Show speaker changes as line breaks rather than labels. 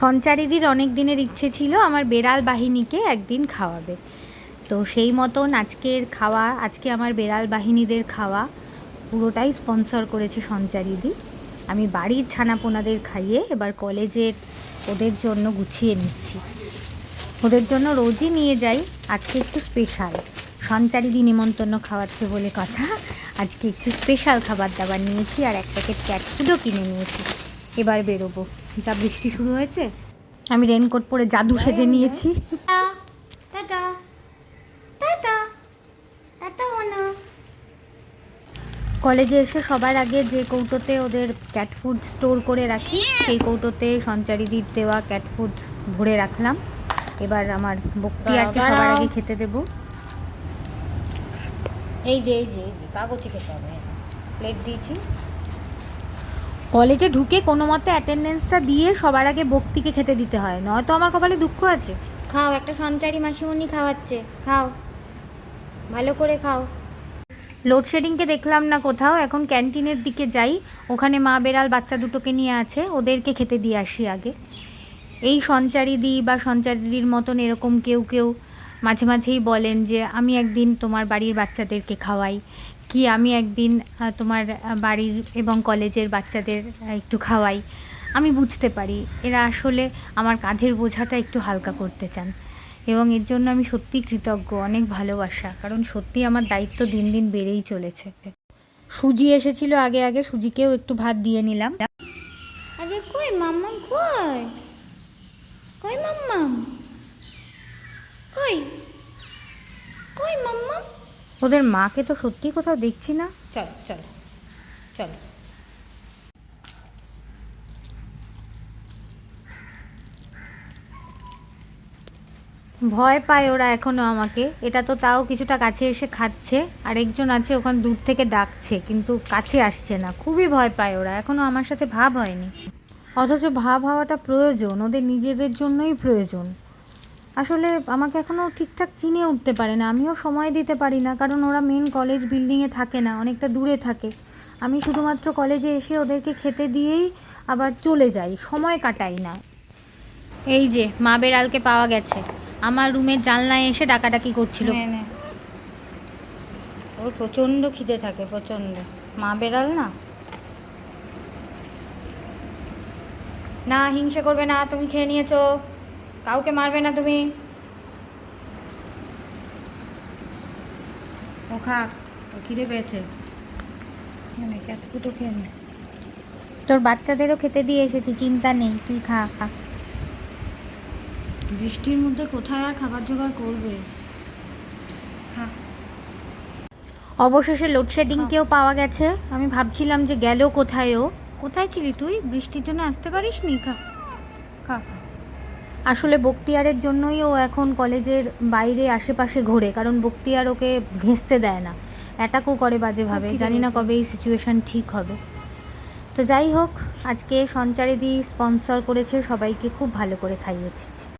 সঞ্চারিদির অনেক দিনের ইচ্ছে ছিল আমার বেড়াল বাহিনীকে একদিন খাওয়াবে। তো সেই মতন আজকের খাওয়া, আজকে আমার বেড়াল বাহিনীদের খাওয়া পুরোটাই স্পন্সর করেছে সঞ্চারিদি। আমি বাড়ির ছানাপোনাদের খাইয়ে এবার কলেজের ওদের জন্য গুছিয়ে নিচ্ছি। ওদের জন্য রোজই নিয়ে যাই, আজকে একটু স্পেশাল। সঞ্চারিদি নিমন্ত্রণ খাওয়াচ্ছে বলে কথা, আজকে একটু স্পেশাল খাবার দাবার নিয়েছি আর এক প্যাকেট ক্যাট ফুডও কিনে নিয়েছি। এবার বেরোবো। যা বৃষ্টি শুরু হয়েছে। আমি রেনকোট পরে জাদু সেজে নিয়েছি। কলেজে এসে সবার আগে যে কৌটোতে ওদের ক্যাট ফুড স্টোর করে রাখি সেই কৌটোতে সঞ্চারিদির দেওয়া ক্যাট ফুড ভরে রাখলাম। এবার আমার বক্তিয়ারকে সবার আগে খেতে দেবো। এই যে এই যে এই যে কাগজে খেতে হবে। প্লেট দিয়েছি। কলেজে ঢুকে কোনো মতে অ্যাটেন্ডেন্সটা দিয়ে সবার আগে বক্তিকে খেতে দিতে হয়। নয়তো আমার কপালে দুঃখ আছে। খাও একটা সঞ্চারী মাসিমণি খাওয়াচ্ছে। খাও। ভালো করে খাও। লোডশেডিংকে দেখলাম না কোথাও এখন ক্যান্টিনের দিকে যাই। ওখানে মা বেড়াল বাচ্চা দুটোকে নিয়ে আছে ওদেরকে খেতে দিয়ে আসি আগে। এই সঞ্চারিদি বা সঞ্চারিদির মতন এরকম কেউ কেউ মাঝে মাঝেই বলেন যে আমি একদিন তোমার বাড়ির বাচ্চাদেরকে খাওয়াই। কি আমি একদিন তোমার বাড়ির এবং কলেজের বাচ্চাদের একটু খাওয়াই। আমি বুঝতে পারি, এরা আসলে আমার কাঁধের বোঝাটা একটু হালকা করতে চান। এবং এর জন্য আমি সত্যি কৃতজ্ঞ, অনেক ভালোবাসা, কারণ সত্যি আমার দায়িত্ব দিন দিন বেড়েই চলেছে। সুজি এসেছিল আগে আগে, সুজিকেও একটু ভাত দিয়ে নিলাম। আরে কই মাম্মা, কই? কই মাম্মাম কই কই মাম্মা ওদের মাকে তো সত্যি কোথাও দেখছি না। চল চল চল। ভয় পায় ওরা এখনও আমাকে। এটা তো তাও কিছুটা কাছে এসে খাচ্ছে। আর একজন আছে ওখানে দূর থেকে ডাকছে কিন্তু কাছে আসছে না। খুবই ভয় পায় ওরা। এখনও আমার সাথে ভাব হয়নি। অথচ ভাব হওয়াটা প্রয়োজন। ওদের নিজেদের জন্যই প্রয়োজন। আসলে আমাকে এখনও ঠিকঠাক চিনে উঠতে পারে না আমিও সময় দিতে পারি না কারণ ওরা মেন কলেজ বিল্ডিংয়ে থাকে না অনেকটা দূরে থাকে। আমি শুধুমাত্র কলেজে এসে ওদেরকে খেতে দিয়েই আবার চলে যাই সময় কাটাই না। এই যে মা বেড়ালকে পাওয়া গেছে। আমার রুমের জানলায় এসে ডাকাডাকি করছিল। ওর প্রচণ্ড খিদে থাকে প্রচণ্ড। মা বেড়াল না? না হিংসে করবে না তুমি খেয়ে নিয়েছো। কাউকে মারবে না তুমি। ও খাক ও খিদে পেয়েছে। ক্যাটফুটো খেয়ে নে। তোর বাচ্চাদেরও খেতে দিয়ে এসেছি চিন্তা নেই তুই খা। খা বৃষ্টির মধ্যে কোথায় আর খাবার জোগাড় করবে? খা। অবশেষে লোডশেডিংকেও পাওয়া গেছে। আমি ভাবছিলাম যে গেল কোথায় ও কোথায় ছিলি তুই? বৃষ্টির জন্য আসতে পারিস নি খা খা। আসলে বক্তিয়ারের জন্যই ও এখন কলেজের বাইরে আশেপাশে ঘোরে কারণ বক্তিয়ার ওকে ঘেঁচতে দেয় না। অ্যাটাকও করে বাজেভাবে জানি না কবে এই সিচুয়েশান ঠিক হবে। তো যাই হোক আজকে সঞ্চারিদি স্পন্সর করেছে সবাইকে খুব ভালো করে খাইয়েছি।